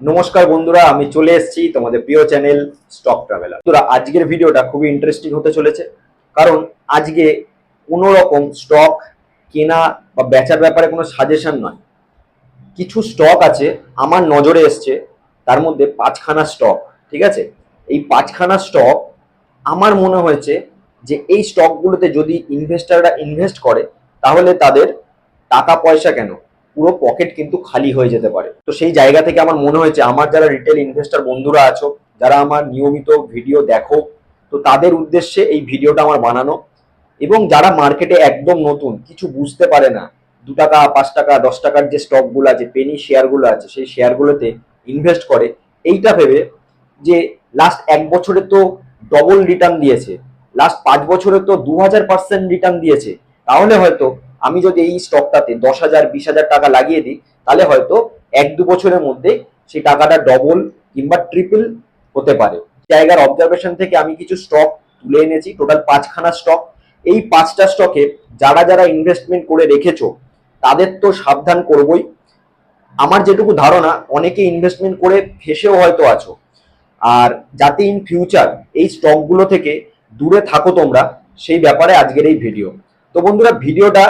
নমস্কার বন্ধুরা, আমি চলে এসেছি তোমাদের প্রিয় চ্যানেল স্টক ট্রাভেলার। বন্ধুরা, আজকের ভিডিওটা খুবই ইন্টারেস্টিং হতে চলেছে, কারণ আজকে কোনো রকম স্টক কেনা বা বেচার ব্যাপারে কোনো সাজেশন নয়। কিছু স্টক আছে, আমার নজরে এসছে, তার মধ্যে পাঁচখানা স্টক ঠিক আছে? এই পাঁচখানা স্টক আমার মনে হয়েছে যে এই স্টকগুলোতে যদি ইনভেস্টাররা ইনভেস্ট করে, তাহলে তাদের টাকা পয়সা কেন? পুরো পকেট কিন্তু খালি হয়ে যেতে পারে। তো সেই জায়গা থেকে আমার মনে হয়েছে, আমার যারা রিটেল ইনভেস্টর বন্ধুরা আছো, যারা আমার নিয়মিত ভিডিও দেখো, তো তাদের উদ্দেশ্যে এই ভিডিওটা আমার বানানো। এবং যারা মার্কেটে একদম নতুন, কিছু বুঝতে পারে না, দু টাকা, পাঁচ টাকা, দশ টাকার যে স্টকগুলো আছে পেনি শেয়ারগুলো আছে, সেই শেয়ারগুলোতে ইনভেস্ট করে, এইটা ভেবে যে লাস্ট এক বছরে তো ডবল রিটার্ন দিয়েছে লাস্ট পাঁচ বছরে তো দু হাজার পার্সেন্ট রিটার্ন দিয়েছে, তাহলে হয়তো আমি যদি এই স্টকটাতে দশ হাজার, বিশ হাজার টাকা লাগিয়ে দিই, তাহলে হয়তো এক, দু বছরের মধ্যে সেই টাকাটা ডবল কিংবা ট্রিপল হতে পারে। জায়গার অবজারভেশন থেকে আমি কিছু স্টক তুলে এনেছি টোটাল পাঁচখানা স্টক এই পাঁচটা স্টকে যারা যারা ইনভেস্টমেন্ট করে রেখেছো, তাদের তো সাবধান করবই। আমার যেটুকু ধারণা, অনেকে ইনভেস্টমেন্ট করে ফেসেও হয়তো আছো। আর যাতে ইন ফিউচার এই স্টকগুলো থেকে দূরে থাকো তোমরা, সেই ব্যাপারে আজকের এই ভিডিও তো বন্ধুরা ভিডিওটা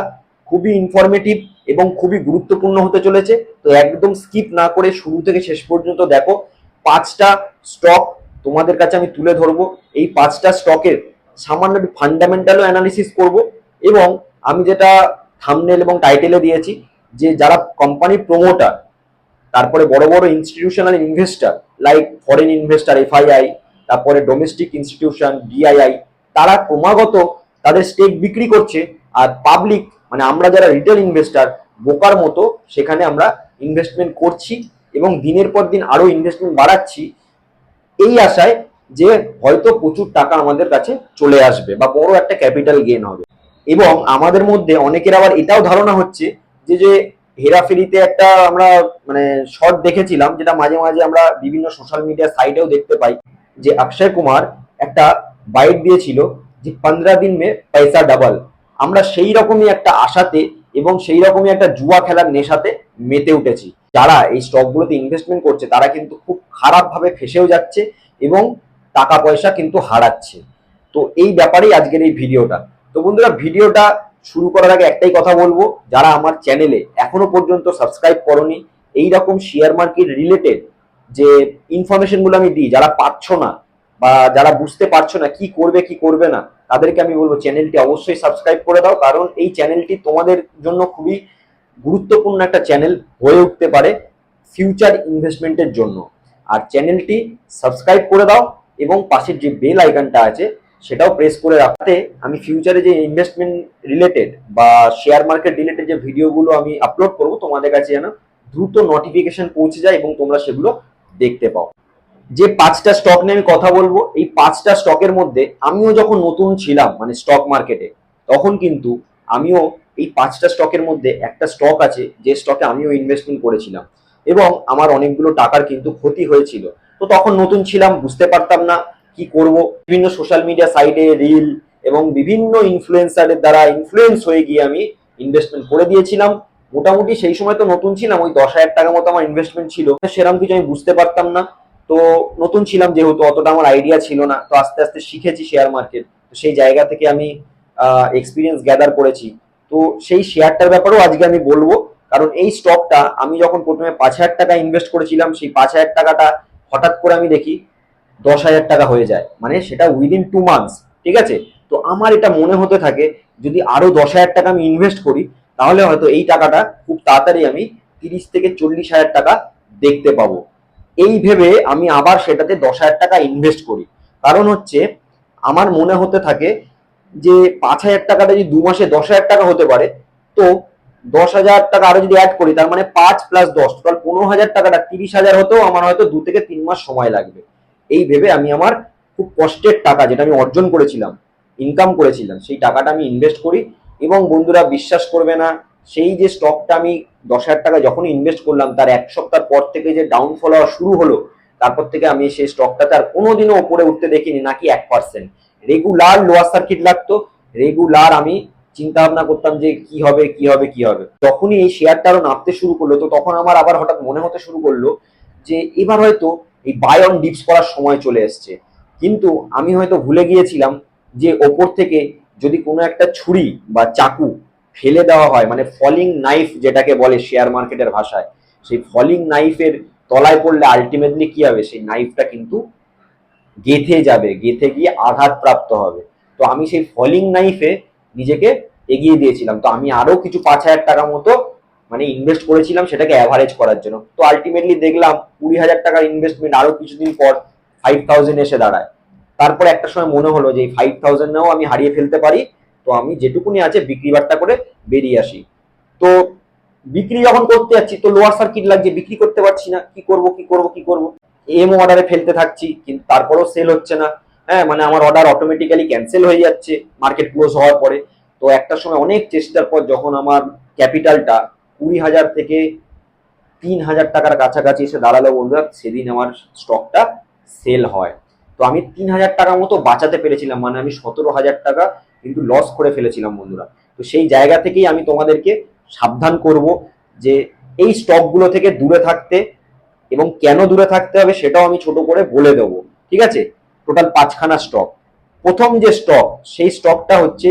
খুবই ইনফরমেটিভ এবং খুবই গুরুত্বপূর্ণ হতে চলেছে। তো একদম স্কিপ না করে শুরু থেকে শেষ পর্যন্ত দেখো, পাঁচটা স্টক তোমাদের কাছে আমি তুলে ধরবো। এই পাঁচটা স্টকের সামান্য একটু ফান্ডামেন্টালও অ্যানালিসিস করব এবং আমি যেটা থামনেল এবং টাইটেলে দিয়েছি, যে যারা কোম্পানির প্রমোটার তারপরে বড় বড় institutional investor like foreign investor FII তারপরে ডোমেস্টিক ইনস্টিটিউশন ডিআইআই তারা ক্রমাগত তাদের স্টেক বিক্রি করছে আর পাবলিক মানে আমরা যারা রিটেল ইনভেস্টার বোকার মতো সেখানে আমরা ইনভেস্টমেন্ট করছি এবং দিনের পর দিন আরও ইনভেস্টমেন্ট বাড়াচ্ছি, এই আশায় যে হয়তো প্রচুর টাকা আমাদের কাছে চলে আসবে বা বড় একটা ক্যাপিটাল গেন হবে। এবং আমাদের মধ্যে অনেকের আবার এটাও ধারণা হচ্ছে যে যে হেরাফেরিতে একটা আমরা মানে শর্ট দেখেছিলাম যেটা মাঝে মাঝে আমরা বিভিন্ন সোশ্যাল মিডিয়া সাইটেও দেখতে পাই যে, অক্ষয় কুমার একটা বাইট দিয়েছিল যে, পনেরো দিন মে পয়সা ডাবল আমরা সেই রকমই একটা আশাতে এবং সেই রকমই একটা জুয়া খেলার নেশাতে মেতে উঠেছি। যারা এই স্টকগুলোতে ইনভেস্টমেন্ট করছে, তারা কিন্তু খুব খারাপভাবে ফেসেও যাচ্ছে এবং টাকা পয়সা কিন্তু হারাচ্ছে। তো এই ব্যাপারেই আজকের এই ভিডিওটা। তো বন্ধুরা, ভিডিওটা শুরু করার আগে একটাই কথা বলব, যারা আমার চ্যানেলে এখনও পর্যন্ত সাবস্ক্রাইব করনি এই রকম শেয়ার মার্কেট রিলেটেড যে ইনফরমেশনগুলো আমি দিই, যারা পাচ্ছ না বা যারা বুঝতে পারছ না কি করবে কি করবে না, তাদেরকে আমি বলব চ্যানেলটি অবশ্যই সাবস্ক্রাইব করে দাও, কারণ এই চ্যানেলটি তোমাদের জন্য খুবই গুরুত্বপূর্ণ একটা চ্যানেল হয়ে উঠতে পারে ফিউচার ইনভেস্টমেন্টের জন্য। আর চ্যানেলটি সাবস্ক্রাইব করে দাও এবং পাশের যে বেল আইকনটা আছে, সেটাও প্রেস করে রাখতে আমি ফিউচারে যে ইনভেস্টমেন্ট রিলেটেড বা শেয়ার মার্কেট রিলেটেড যে ভিডিওগুলো আমি আপলোড করব, তোমাদের কাছে যেন দ্রুত নোটিফিকেশন পৌঁছে যায় এবং তোমরা সেগুলো দেখতে পাও। যে পাঁচটা স্টক নিয়ে আমি কথা বলব, এই পাঁচটা স্টকের মধ্যে আমিও যখন নতুন ছিলাম মানে স্টক মার্কেটে তখন কিন্তু আমিও এই পাঁচটা স্টকের মধ্যে একটা স্টক আছে, যে স্টকে আমিও ইনভেস্টমেন্ট করেছিলাম। এবং আমার অনেকগুলো টাকার কিন্তু ক্ষতি হয়েছিল। তো তখন নতুন ছিলাম, বুঝতে পারতাম না কি করব। বিভিন্ন সোশ্যাল মিডিয়া সাইটে রিল এবং বিভিন্ন ইনফ্লুয়েন্সারের দ্বারা ইনফ্লুয়েন্স হয়ে গিয়ে আমি ইনভেস্টমেন্ট করে দিয়েছিলাম। মোটামুটি সেই সময় তো নতুন ছিলাম, ওই দশ হাজার টাকা মতো আমার ইনভেস্টমেন্ট ছিল। সেরকম কিছু আমি বুঝতে পারতাম না। তো নতুন ছিলাম যেহেতু, অতটা আমার আইডিয়া ছিল না, তো আস্তে আস্তে শিখেছি শেয়ার মার্কেট তো সেই জায়গা থেকে আমি এক্সপিরিয়েন্স গ্যাদার করেছি। তো সেই শেয়ারটার ব্যাপারেও আজকে আমি বলব, কারণ এই স্টকটা আমি যখন প্রথমে পাঁচ হাজার টাকা ইনভেস্ট করেছিলাম, সেই পাঁচ হাজার টাকাটা হঠাৎ করে আমি দেখি দশ হাজার টাকা হয়ে যায়। মানে সেটা উইদিন টু মান্থস ঠিক আছে? তো আমার এটা মনে হতে থাকে, যদি আরও দশ হাজার টাকা আমি ইনভেস্ট করি, তাহলে হয়তো এই টাকাটা খুব তাড়াতাড়ি আমি তিরিশ থেকে চল্লিশ হাজার টাকা দেখতে পাবো। এই ভেবে আমি আবার সেটাতে দশ হাজার টাকা ইনভেস্ট করি। কারণ হচ্ছে, আমার মনে হতে থাকে যে পাঁচ হাজার টাকাটা যদি দু মাসে দশ হাজার টাকা হতে পারে, তো দশ হাজার টাকা আরও যদি অ্যাড করি, তার মানে পাঁচ প্লাস দশ টোটাল পনেরো হাজার টাকাটা তিরিশ হাজার হতেও আমার হয়তো দু থেকে তিন মাস সময় লাগবে। এই ভেবে আমি আমার খুব কষ্টের টাকা যেটা আমি অর্জন করেছিলাম ইনকাম করেছিলাম, সেই টাকাটা আমি ইনভেস্ট করি। এবং বন্ধুরা, বিশ্বাস করবে না সেই যে স্টকটা আমি দশ হাজার টাকা যখন ইনভেস্ট করলাম, তার এক সপ্তাহ পর থেকে যে ডাউনফল হওয়া শুরু হলো, তারপর থেকে আমি সেই স্টকটাতে আর কোনোদিনও ওপরে উঠতে দেখিনি, নাকি এক পার্সেন্ট রেগুলার লোয়ার সার্কিট লাগতো রেগুলার আমি চিন্তা ভাবনা করতাম যে কি হবে কি হবে কি হবে। যখনই এই শেয়ারটা আরও নামতে শুরু করল, তো তখন আমার আবার হঠাৎ মনে হতে শুরু করল যে এবার হয়তো এই বাই অন ডিপস করার সময় চলে এসছে। কিন্তু আমি হয়তো ভুলে গিয়েছিলাম যে ওপর থেকে যদি কোনো একটা ছুরি বা চাকু ফেলে দেওয়া হয় মানে ফলিং নাইফ যেটাকে বলে শেয়ার মার্কেটের ভাষায়, সেই ফলিং নাইফের তলায় পড়লে আলটিমেটলি কি হবে? সেই নাইফটা কিন্তু গেথে যাবে, গেথে গিয়ে আঘাতপ্রাপ্ত হবে। তো আমি সেই ফলিং নাইফে নিজেকে এগিয়ে দিয়েছিলাম। তো আমি আরও কিছু পাঁচ হাজার টাকা মতো মানে ইনভেস্ট করেছিলাম সেটাকে অ্যাভারেজ করার জন্য। তো আলটিমেটলি দেখলাম কুড়ি হাজার টাকার ইনভেস্টমেন্ট আরও কিছুদিন পর ফাইভ থাউজেন্ড এসে দাঁড়ায়। তারপর একটা সময় মনে হলো যে এই ফাইভ থাউজেন্ডও আমি হারিয়ে ফেলতে পারি। তো আমি যেটুকুনি আছে বিক্রি বাট্টা করে বেরিয়ে আসি। তো বিক্রি যখন করতে যাচ্ছি, তো লোয়ার সার্কিট লাগছে বিক্রি করতে পারছি না। কি করব কি করব কি করব? এম অর্ডারে ফেলতে থাকছি, কিন্তু তারপরেও সেল হচ্ছে না। হ্যাঁ মানে আমার অর্ডার অটোমেটিক্যালি ক্যান্সেল হয়ে যাচ্ছে মার্কেট ক্লোজ হওয়ার পরে। তো একটা সময় অনেক চেষ্টার পর যখন আমার ক্যাপিটালটা কুড়ি হাজার থেকে তিন হাজার টাকার কাছাকাছি এসে দাঁড়াল বন্ধুরা, সেদিন আমার স্টকটা সেল হয়। তো আমি তিন হাজার টাকা মতো বাঁচাতে পেরেছিলাম মানে আমি সতেরো হাজার টাকা কিন্তু লস করে ফেলেছিলাম বন্ধুরা। তো সেই জায়গা থেকেই আমি তোমাদেরকে সাবধান করব যে এই স্টকগুলো থেকে দূরে থাকতে এবং কেন দূরে থাকতে হবে সেটাও আমি ছোট করে বলে দেবো, ঠিক আছে? টোটাল পাঁচখানা স্টক প্রথম যে স্টক সেই স্টকটা হচ্ছে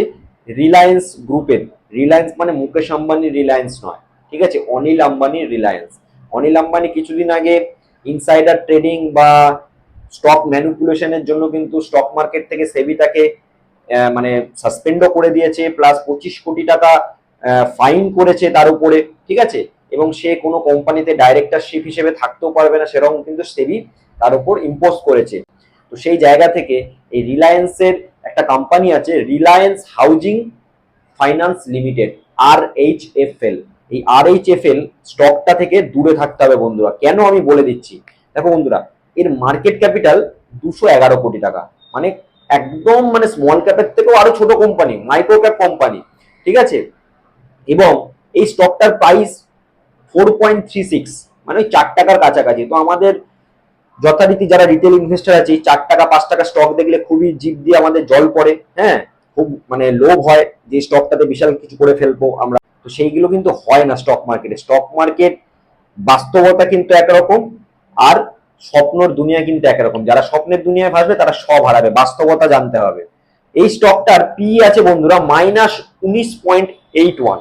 রিলায়েন্স গ্রুপের রিলায়েন্স মানে মুকেশ আম্বানির রিলায়েন্স নয়, ঠিক আছে? অনিল আম্বানির রিলায়েন্স অনিল আম্বানি কিছুদিন আগে ইনসাইডার ট্রেডিং বা স্টক ম্যানিপুলেশনের জন্য কিন্তু স্টক মার্কেট থেকে সেবি তাকে মানে সাসপেন্ডও করে দিয়েছে প্লাস পঁচিশ কোটি টাকা ফাইন করেছে তার উপরে, ঠিক আছে? এবং সে কোনো কোম্পানিতে ডাইরেক্টরশিপ হিসেবে থাকতেও পারবে না, সেরকম কিন্তু সেবি তার উপর ইম্পোজ করেছে। তো সেই জায়গা থেকে এই রিলায়েন্সের একটা কোম্পানি আছে Reliance housing finance limited R H F L এই আর এইচ এফ এল স্টকটা থেকে দূরে থাকতে হবে বন্ধুরা। কেন আমি বলে দিচ্ছি? দেখো বন্ধুরা, এর মার্কেট ক্যাপিটাল দুশো এগারো কোটি টাকা। মানে একদম মানে স্মল ক্যাপের থেকেও আরও ছোট কোম্পানি মাইক্রো ক্যাপ কোম্পানি ঠিক আছে? এবং এই স্টকটার price four point three six মানে ওই চার টাকার কাছাকাছি। তো আমাদের যথারীতি যারা রিটেল ইনভেস্টার আছে চার টাকা, পাঁচ টাকা স্টক দেখলে খুবই জিভ দিয়ে আমাদের জল পড়ে হ্যাঁ? খুব মানে লোভ হয় যে স্টকটাতে বিশাল কিছু করে ফেলব আমরা। তো সেইগুলো কিন্তু হয় না স্টক মার্কেটে স্টক মার্কেট বাস্তবতা কিন্তু একরকম, আর স্বপ্নর দুনিয়া কিন্তু একরকম যারা স্বপ্নের দুনিয়ায় ভাসবে, তারা সব হারাবে। বাস্তবতা জানতে হবে। এই স্টকটার পি আছে বন্ধুরা মাইনাস উনিশ পয়েন্ট এইট ওয়ান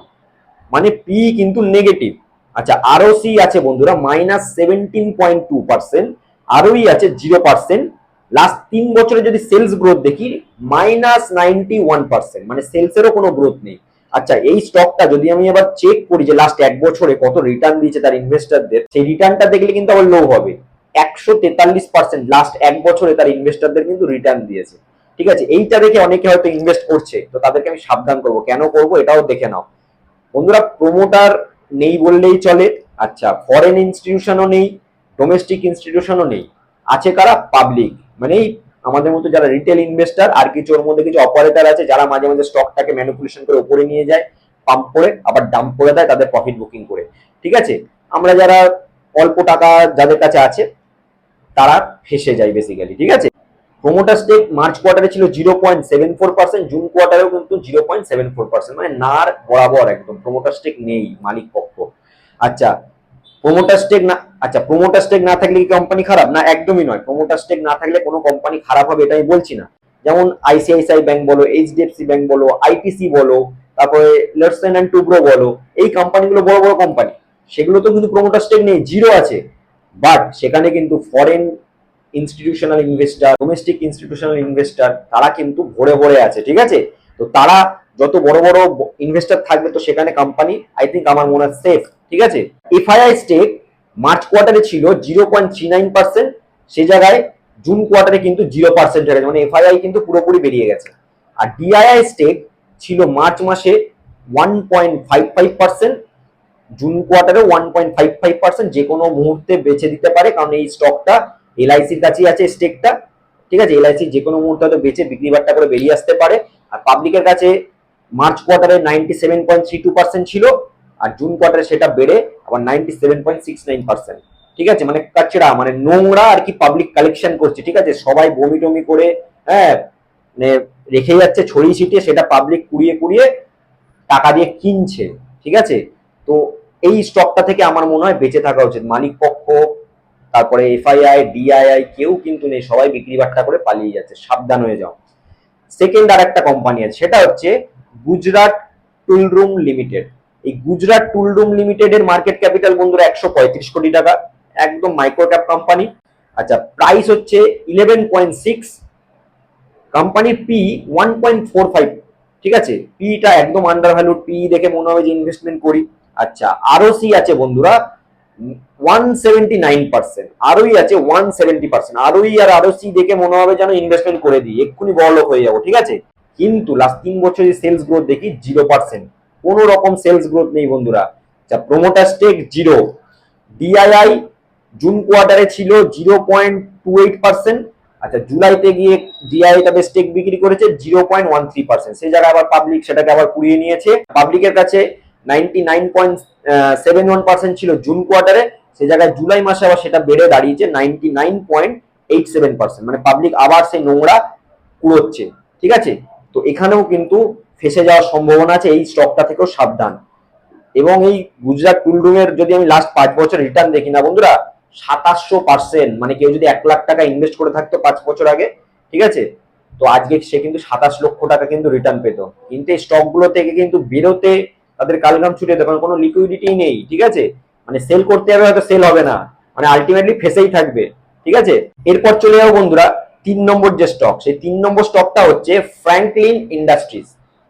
মানে পি কিন্তু নেগেটিভ আচ্ছা আরও সি আছে বন্ধুরা minus seventeen point two percent ROE আছে জিরো পার্সেন্ট লাস্ট তিন বছরে যদি সেলস গ্রোথ দেখি মাইনাস নাইনটি ওয়ান পার্সেন্ট মানে সেলসেরও কোনো গ্রোথ নেই। আচ্ছা এই স্টকটা যদি আমি আবার চেক করি যে লাস্ট এক বছরে কত রিটার্ন দিয়েছে তার ইনভেস্টারদের সেই রিটার্নটা দেখলে কিন্তু আবার লো হবে। একশো তেতাল্লিশ পার্সেন্ট লাস্ট এক বছরে তার ইনভেস্টারদের কিন্তু রিটার্ন দিয়েছে। ঠিক আছে? এইটা দেখে অনেকে হয়তো ইনভেস্ট করছে, তো তাদেরকে আমি সাবধান করব। কেন করব? এটাও দেখে নাও। বন্ধুরা প্রমোটার নেই বললেই চলে। আচ্ছা ফরেন ইনস্টিটিউশনও নেই ডোমেস্টিক ইনস্টিটিউশনও নেই। আছে কারা? পাবলিক মানে আমাদের মতো যারা রিটেল ইনভেস্টার আর কিছু ওর মধ্যে কিছু অপারেটর আছে, যারা মাঝে মাঝে স্টকটাকে ম্যানিপুলেশন করে উপরে নিয়ে যায় পাম্প করে, আবার ডাম্প করে দেয় তাদের প্রফিট বুকিং করে। ঠিক আছে? আমরা যারা অল্প টাকা যাদের কাছে আছে তারা ফেসে যায় বেসিক্যালি ঠিক আছে? প্রোমোটার স্টেক মার্চ কোয়ার্টারে ছিল zero point seven four percent June কোয়ার্টারেও কিন্তু zero point seven four percent মানে নার বরাবর একদম। প্রোমোটার স্টেক নেই, মালিক পক্ষ। আচ্ছা প্রোমোটার স্টেক না আচ্ছা প্রোমোটার স্টেক না থাকলে কি কোম্পানি খারাপ? না, একদমই নয়। প্রোমোটার স্টেক না থাকলে কোনো কোম্পানি খারাপ হবে, এটা আমি বলছি না। যেমন আইসিআইসিআই ব্যাংক বলো এইচডিএফসি ব্যাংক বলো আইটিসি বলো, তারপরে লার্সেন অ্যান্ড টুব্রো বলো, এই কোম্পানিগুলো বড় বড় কোম্পানি সেগুলো তো কিন্তু প্রোমোটার স্টেক নেই জিরো আছে। বাট সেখানে কিন্তু foreign institutional investor domestic institutional investor তারা কিন্তু ভরে ভরে আছে, ঠিক আছে? তো তারা যত বড় বড় ইনভেস্টার থাকবে, তো সেখানে কোম্পানি আই থিঙ্ক আমার মনে হয় সেফ ঠিক আছে? এফআইআই স্টেক মার্চ কোয়ার্টারে ছিল zero point three nine percent সে জায়গায় জুন কোয়ার্টারে কিন্তু জিরো পার্সেন্ট হয়ে গেছে মানে এফআইআই কিন্তু পুরোপুরি বেরিয়ে গেছে। আর ডিআইআই স্টেক ছিল মার্চ মাসে one point five five percent June কোয়ার্টারে one point five five percent যে কোনো মুহূর্তে বেচে দিতে পারে, কারণ এই স্টকটা এলআইসির কাছেই আছে স্টেকটা ঠিক আছে? এলআইসি যে কোনো মুহূর্তে হয়তো বেচে বিক্রি বাট্টা করে বেরিয়ে আসতে পারে। আর পাবলিকের কাছে মার্চ কোয়ার্টারে ninety seven point three two percent ছিল, আর জুন কোয়ার্টারে সেটা বেড়ে আবার ninety seven point six nine percent ঠিক আছে? মানে কাচড়া মানে নোংরা আর কি পাবলিক কালেকশন করছে, ঠিক আছে? সবাই বমি টমি করে হ্যাঁ মানে রেখে যাচ্ছে, ছড়িয়ে ছিটিয়ে, সেটা পাবলিক কুড়িয়ে কুড়িয়ে টাকা দিয়ে কিনছে, ঠিক আছে? তো এই স্টকটা থেকে আমার মনে হয় বেঁচে থাকা উচিত। মালিক পক্ষ, তারপরে এফআইআই, ডিআইআই, কেউ কিন্তু নেই, সবাই বিক্রি বাট্টা করে পালিয়ে যাচ্ছে। সাবধান হয়ে যাও। সেকেন্ড আর একটা কোম্পানি আছে, সেটা হচ্ছে গুজরাট টুলরুম লিমিটেড এই গুজরাট টুলরুম লিমিটেড এর মার্কেট ক্যাপিটাল বন্ধুরা একশো পঁয়ত্রিশ কোটি টাকা, একদম মাইক্রো ক্যাপ কোম্পানি আচ্ছা প্রাইস হচ্ছে ইলেভেন পয়েন্ট সিক্স কোম্পানির P one point four five ঠিক আছে? পিটা একদম আন্ডার ভ্যালুড পি দেখে মনে হবে যে ইনভেস্টমেন্ট করি। আচ্ছা আরও সি আছে বন্ধুরা ওয়ান সেভেন্টি নাইন পার্সেন্ট আরোই আছে ওয়ান সেভেন্টি পার্সেন্ট আরোই আর সি দেখে মনে হবে যেন ইনভেস্টমেন্ট করে দিই, এক্ষুনি হয়ে যাব, ঠিক আছে? কিন্তু লাস্ট তিন বছরের সেলস গ্রোথ দেখি জিরো পার্সেন্ট সেলস গ্রোথ নেই বন্ধুরা। স্টেক জিরো ডিআইআই জুন কোয়ার্টারে ছিল zero point two eight percent আচ্ছা জুলাইতে গিয়ে স্টেক বিক্রি করেছে zero point one three percent সেই জায়গায় আবার পাবলিক সেটাকে আবার কুড়িয়ে নিয়েছে। পাবলিকের কাছে ninety nine point seven one percent ছিল জুন কোয়ার্টারে সেই জায়গায় জুলাই মাসে আবার সেটা বেড়ে দাঁড়িয়েছে ninety nine point eight seven percent মানে পাবলিক আবার সেই নোংরা কুড়োচ্ছে, ঠিক আছে? তো এখানেও কিন্তু ফেসে যাওয়ার সম্ভাবনা আছে, এই স্টকটা থেকেও সাবধান। এবং এই গুজরাট টুলরুমের যদি আমি লাস্ট পাঁচ বছর রিটার্ন দেখি না বন্ধুরা, সাতাশশো পার্সেন্ট মানে কেউ যদি এক লাখ টাকা ইনভেস্ট করে থাকতো পাঁচ বছর আগে, ঠিক আছে? তো আজকে সে কিন্তু সাতাশ লক্ষ টাকা কিন্তু রিটার্ন পেতো। কিন্তু এই স্টকগুলো থেকে কিন্তু বেরোতে তাদের কালঘাম ছুটে কারণ কোনো লিকুইডিটি নেই, ঠিক আছে? মানে সেল করতে হবে হয়তো সেল হবে না। মানে আলটিমেটলি ফেসেই থাকবে, ঠিক আছে? এরপর চলে যাব বন্ধুরা, তিন নম্বর যে স্টক সেই তিন নম্বর স্টকটা হচ্ছে ফ্র্যাঙ্কলিন ইন্ডাস্ট্রিজ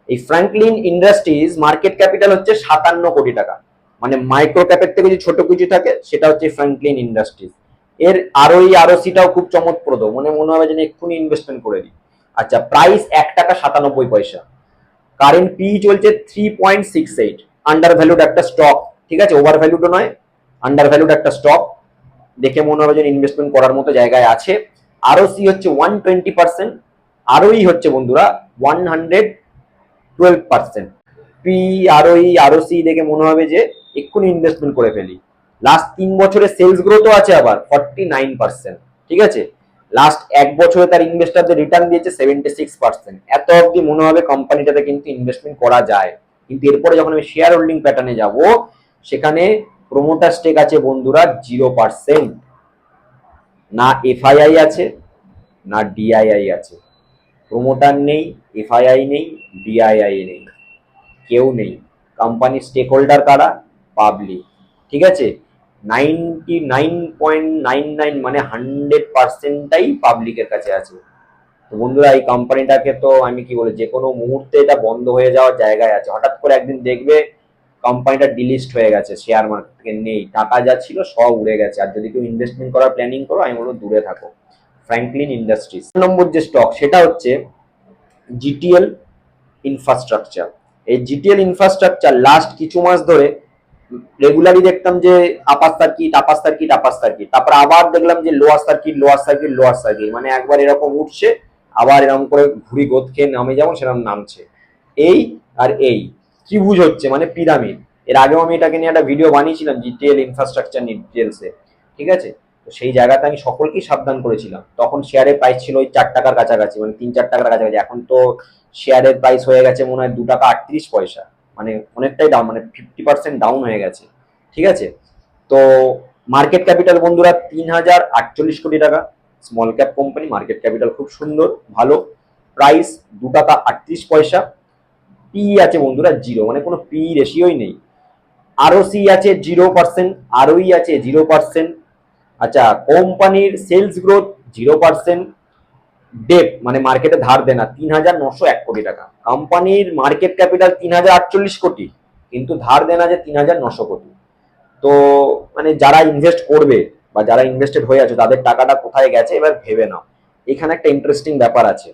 এই ফ্র্যাঙ্কলিন ইন্ডাস্ট্রিজ মার্কেট ক্যাপিটাল হচ্ছে সাতান্ন কোটি টাকা। মানে মাইক্রো ক্যাপের থেকে যে ছোট কিছু থাকে, সেটা হচ্ছে ফ্র্যাঙ্কলিন ইন্ডাস্ট্রিজ এর আরোই আরও সিটাও খুব চমৎপ্রদ মানে মনে হবে যেন এক্ষুনি ইনভেস্টমেন্ট করে দিই। আচ্ছা প্রাইস এক টাকা সাতানব্বই পয়সা। কারেন্ট পি চলছে three point six eight under valued একটা স্টক ঠিক আছে? ওভার ভ্যালুডও নয় আন্ডার ভ্যালুড একটা স্টক দেখে মনে হবে যে ইনভেস্টমেন্ট করার মতো জায়গায় আছে। আরও সি হচ্ছে ওয়ান টোয়েন্টি পার্সেন্ট আরোই হচ্ছে বন্ধুরা one hundred twelve percent P ROE RO C দেখে মনে হবে যে এক্ষুনি ইনভেস্টমেন্ট করে ফেলি। লাস্ট তিন বছরের সেলস গ্রোথও আছে আবার ফর্টি নাইন পার্সেন্ট ঠিক আছে? লাস্ট এক বছরে তার ইনভেস্টারদের রিটার্ন দিয়েছে সেভেন্টি সিক্স পার্সেন্ট এত অবধি মনে হবে কোম্পানিটাতে কিন্তু ইনভেস্টমেন্ট করা যায়। কিন্তু এরপরে যখন আমি শেয়ার হোল্ডিং প্যাটার্নে যাব, সেখানে প্রোমোটার স্টেক আছে বন্ধুরা জিরো পার্সেন্ট না এফআইআই আছে, না ডিআইআই আছে। প্রোমোটার নেই এফআইআই নেই ডিআইআই নেই। কেউ নেই। কোম্পানির স্টেক হোল্ডার কারা? পাবলিক ঠিক আছে? Ninety nine point nine nine মানে হান্ড্রেড পার্সেন্টটাই পাবলিকের কাছে আছে। তো বন্ধুরা, এই কোম্পানিটাকে তো আমি কি বলি যে কোনো মুহূর্তে এটা বন্ধ হয়ে যাওয়ার জায়গায় আছে। হঠাৎ করে একদিন দেখবে কোম্পানিটা ডিলিস্ট হয়ে গেছে শেয়ার মার্কেট থেকে নেই। টাকা যা ছিল সব উড়ে গেছে। আর যদি কেউ ইনভেস্টমেন্ট করার প্ল্যানিং করো, আমি বলব দূরে থাকো। ফ্র্যাঙ্কলিন ইন্ডাস্ট্রিজ নম্বর যে স্টক সেটা হচ্ছে জিটিএল ইনফ্রাস্ট্রাকচার এই জিটিএল ইনফ্রাস্ট্রাকচার লাস্ট কিছু মাস ধরে রেগুলারই দেখতাম যে upper circuit upper circuit upper circuit তারপর আবার দেখলাম যে lower circuit lower circuit lower circuit মানে একবার এরকম উঠছে, আবার এরকম করে ঘুরি গোদ খেয়ে নামে যেমন সেরকম নামছে। এই আর এই। ত্রিভুজ হচ্ছে মানে পিরামিড। এর আগেও আমি এটাকে নিয়ে একটা ভিডিও বানিয়েছিলাম ডিটেল ইনফ্রাস্ট্রাকচার ডিটেলসে ঠিক আছে? তো সেই জায়গাতে আমি সকলকেই সাবধান করেছিলাম। তখন শেয়ারের প্রাইস ছিল ওই চার টাকার কাছাকাছি মানে তিন চার টাকার কাছাকাছি। এখন তো শেয়ারের প্রাইস হয়ে গেছে মনে হয় দু টাকা আটত্রিশ পয়সা। মানে অনেকটাই ডাউন মানে ফিফটি পার্সেন্ট ডাউন হয়ে গেছে। ঠিক আছে? তো মার্কেট ক্যাপিটাল বন্ধুরা তিন হাজার আটচল্লিশ কোটি টাকা। Small cap company market capital খুব সুন্দর, ভালো। প্রাইস দু টাকা আটত্রিশ পয়সা। পি আছে বন্ধুরা জিরো মানে কোনো পি রেশিওই নেই। আরও সি আছে জিরো পার্সেন্ট আরওই আছে জিরো পার্সেন্ট আচ্ছা কোম্পানির sales growth zero percent debt মানে মার্কেটে ধার দেনা, তিন হাজার নশো এক কোটি টাকা। কোম্পানির মার্কেট ক্যাপিটাল তিন হাজার আটচল্লিশ কোটি, কিন্তু ধার দেনা যে তিন হাজার নশো কোটি। তো মানে যারা ইনভেস্ট করবে বা যারা ইনভেস্টেড হয়ে আছে, তাদের টাকাটা কোথায় গেছে এবার ভেবে নাও। এখানে একটা ইন্টারেস্টিং ব্যাপার আছে।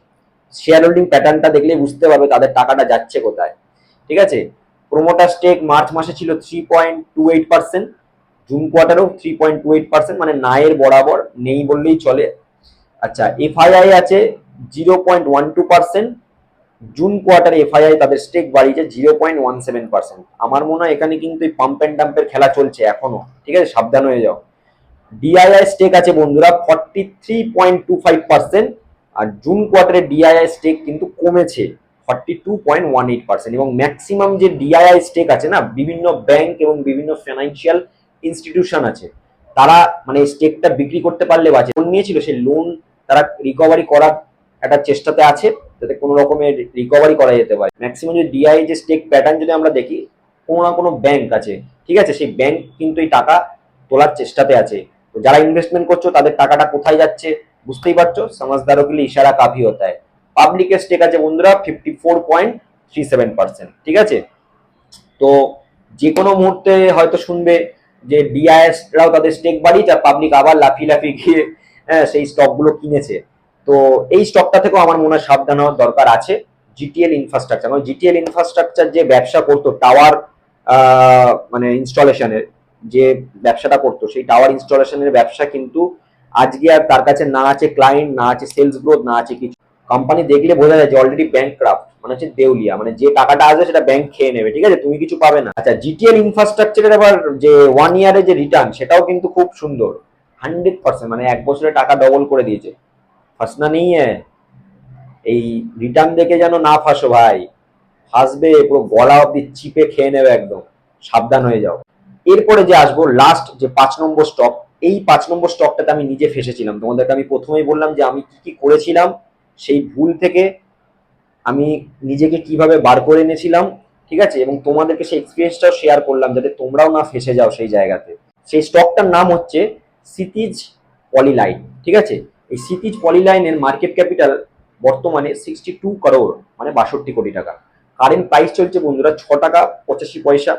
শেয়ার হোল্ডিং প্যাটার্নটা দেখলে বুঝতে পারবে তাদের টাকাটা যাচ্ছে কোথায়। ঠিক আছে? প্রোমোটার স্টেক মার্চ মাসে ছিল three point two eight percent June কোয়ার্টারেও three point two eight percent মানে নায়ের বরাবর, নেই বললেই চলে। আচ্ছা এফআইআই আছে zero point one two percent June কোয়ার্টারে এফআইআই তাদের স্টেক বাড়িয়েছে zero point one seven percent আমার মনে হয় এখানে কিন্তু এই পাম্প অ্যান্ড ডাম্পের খেলা চলছে এখনও। ঠিক আছে, সাবধান হয়ে যাও। ডিআইআই স্টেক আছে বন্ধুরা forty three point two five percent আর জুন কোয়ার্টারে ডিআইআই স্টেক কিন্তু কমেছে forty two point one eight percent এবং ম্যাক্সিমাম যে ডিআইআই স্টেক আছে না, বিভিন্ন ব্যাংক এবং বিভিন্ন ফিনান্সিয়াল ইনস্টিটিউশন আছে, তারা মানে স্টেকটা বিক্রি করতে পারলে বাঁচে। লোন নিয়েছিল, সেই লোন তারা রিকভারি করার একটা চেষ্টাতে আছে, যাতে কোনো রকমের রিকভারি করা যেতে পারে। ম্যাক্সিমাম যদি ডিআই যে স্টেক প্যাটার্ন যদি আমরা দেখি, কোনো না কোনো ব্যাংক আছে, ঠিক আছে? সেই ব্যাংক কিন্তু এই টাকা তোলার চেষ্টাতে আছে। তো যারা ইনভেস্টমেন্ট করছ, তাদের টাকাটা কোথায় যাচ্ছে বুঝতেই পারছ? সমাজদারও ইশারা কাফি হতে হয় পাবলিকের স্টেক আছে বন্ধুরা fifty four point three seven percent ঠিক আছে? তো যে কোনো মুহূর্তে হয়তো শুনবে যে ডিআইএসরাও তাদের স্টেক বাড়িয়েছে, আর পাবলিক আবার লাফি লাফিয়ে গিয়ে সেই স্টকগুলো কিনেছে। তো এই স্টকটা থেকেও আমার মনে হয় সাবধান হওয়ার দরকার আছে। জিটিএল ইনফ্রাস্ট্রাকচার মানে জিটিএল ইনফ্রাস্ট্রাকচার যে ব্যবসা করতো টাওয়ার মানে ইনস্টলেশনের যে ব্যবসাটা করতো, সেই টাওয়ার ইনস্টলেশনের ব্যবসা কিন্তু আজকে আর তার কাছে না আছে ক্লায়েন্ট না আছে সেলস গ্রোথ না আছে কিছু। কোম্পানি দেখলে বোঝা যায় যে অলরেডি ব্যাংক ক্রাফট মানে হচ্ছে দেউলিয়া। মানে যে টাকাটা আসবে সেটা ব্যাংক খেয়ে নেবে, ঠিক আছে? তুমি কিছু পাবে না। আচ্ছা জিটিএল ইনফ্রাস্ট্রাকচারের আবার যে ওয়ান ইয়ারে যে রিটার্ন সেটাও কিন্তু খুব সুন্দর। হান্ড্রেড পার্সেন্ট মানে এক বছরে টাকা ডবল করে দিয়েছে। ফাঁসনা নেই এই রিটার্ন দেখে যেন না ফাঁসো ভাই। ফাঁসবে, পুরো গলা অব্দি চিপে খেয়ে নেবে একদম। সাবধান হয়ে যাও। এরপরে যে আসব লাস্ট যে পাঁচ নম্বর স্টক এই পাঁচ নম্বর স্টকটাতে আমি নিজে ফেসেছিলাম। তোমাদেরকে আমি প্রথমেই বললাম যে আমি কি কি করেছিলাম, সেই ভুল থেকে আমি নিজেকে কীভাবে বার করে এনেছিলাম, ঠিক আছে? এবং তোমাদেরকে সেই এক্সপিরিয়েন্সটাও শেয়ার করলাম যাতে তোমরাও না ফেসে যাও সেই জায়গাতে। সেই স্টকটার নাম হচ্ছে সিতিজ পলিলাইন ঠিক আছে? এই সিতিজ পলিলাইনের মার্কেট ক্যাপিটাল বর্তমানে সিক্সটি টু করোড় মানে বাষট্টি কোটি টাকা। কারেন্ট প্রাইস চলছে বন্ধুরা ছ টাকা পঁচাশি পয়সা।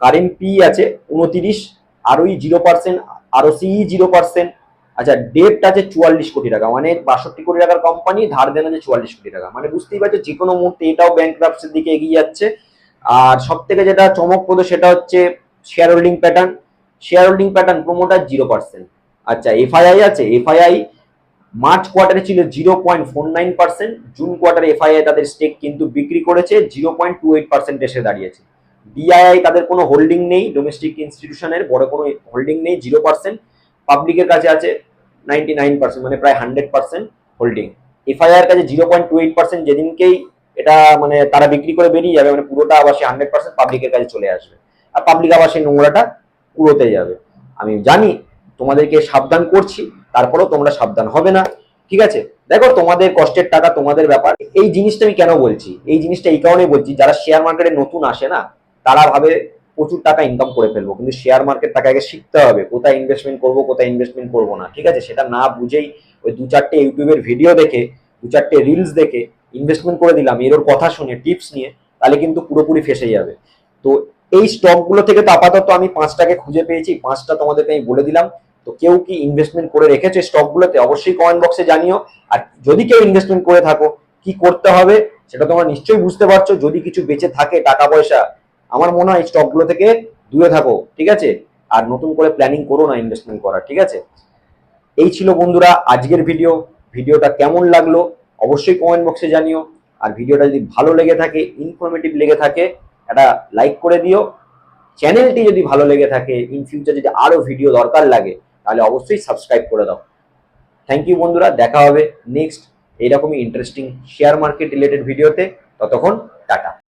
কারেন্ট পি আছে উনতিরিশ, আরওই জিরো পার্সেন্ট আরও সিই জিরো পার্সেন্ট আচ্ছা ডেট আছে চুয়াল্লিশ কোটি টাকা মানে বাষট্টি কোটি টাকার কোম্পানি ধার দেন আছে চুয়াল্লিশ কোটি টাকা। মানে বুঝতেই পারছ যে কোনো মুহূর্তে এটাও ব্যাংক দিকে এগিয়ে যাচ্ছে। আর সব থেকে যেটা চমকপ্রদ সেটা হচ্ছে share holding pattern share holding pattern promoter zero percent আচ্ছা এফআইআই আছে এফআইআই মার্চ কোয়ার্টারে ছিল zero point four nine percent June কোয়ার্টারে এফআইআই তাদের স্টেক কিন্তু বিক্রি করেছে zero point two eight percent এসে দাঁড়িয়েছে। ডিআইআই তাদের কোনো হোল্ডিং নেই ডোমেস্টিক ইনস্টিটিউশনের বড় কোনো হোল্ডিং নেই জিরো পার্সেন্ট পাবলিকের কাছে আছে নাইনটি নাইন পার্সেন্ট মানে প্রায় হান্ড্রেড পার্সেন্ট হোল্ডিং এফআইআর কাছে zero point two eight percent যেদিনকেই এটা মানে তারা বিক্রি করে বেরিয়ে যাবে মানে পুরোটা আবার সে হান্ড্রেড পার্সেন্ট পাবলিকের কাছে চলে আসবে। আর পাবলিক আবার সেই নোংরাটা কুড়োতে যাবে। আমি জানি তোমাদেরকে সাবধান করছি, তারপরেও তোমরা সাবধান হবে না। ঠিক আছে? দেখো তোমাদের কষ্টের টাকা, তোমাদের ব্যাপার। এই জিনিসটা আমি কেন বলছি? এই জিনিসটা এই কারণেই বলছি, যারা শেয়ার মার্কেটে নতুন আসে না, তারা ভাবে প্রচুর টাকা ইনকাম করে ফেলব। কিন্তু শেয়ার মার্কেট তাকে আগে শিখতে হবে, কোথায় ইনভেস্টমেন্ট করব, কোথায় ইনভেস্টমেন্ট করব না। ঠিক আছে? সেটা না বুঝেই ওই দু চারটে ইউটিউবের ভিডিও দেখে, দু চারটে রিলস দেখে ইনভেস্টমেন্ট করে দিলাম, এর কথা শুনে টিপস নিয়ে, তাহলে কিন্তু পুরোপুরি ফেসে যাবে। তো এই স্টকগুলো থেকে তো আপাতত আমি পাঁচটাকে খুঁজে পেয়েছি, পাঁচটা তোমাদেরকে আমি বলে দিলাম। তো কেউ কি ইনভেস্টমেন্ট করে রেখেছে স্টকগুলোতে অবশ্যই কমেন্ট বক্সে জানিও। আর যদি কেউ ইনভেস্টমেন্ট করে থাকো, কি করতে হবে সেটা তোমরা নিশ্চয়ই বুঝতে পারছ। যদি কিছু বেঁচে থাকে টাকা পয়সা, আমার মনে হয় স্টকগুলো থেকে দূরে থাকো, ঠিক আছে? আর নতুন করে প্ল্যানিং করো না ইনভেস্টমেন্ট করার, ঠিক আছে? এই ছিল বন্ধুরা আজকের ভিডিও ভিডিওটা কেমন লাগল অবশ্যই কমেন্ট বক্সে জানিও। আর ভিডিওটা যদি ভালো লেগে থাকে ইনফরমেটিভ লেগে থাকে একটা লাইক করে দিও। চ্যানেলটি যদি ভালো লেগে থাকে ইন ফিউচার যদি আরও ভিডিও দরকার লাগে, তাহলে অবশ্যই সাবস্ক্রাইব করে দাও। থ্যাংক ইউ বন্ধুরা, দেখা হবে নেক্সট এইরকমই ইন্টারেস্টিং শেয়ার মার্কেট রিলেটেড ভিডিওতে ততক্ষণ টাটা।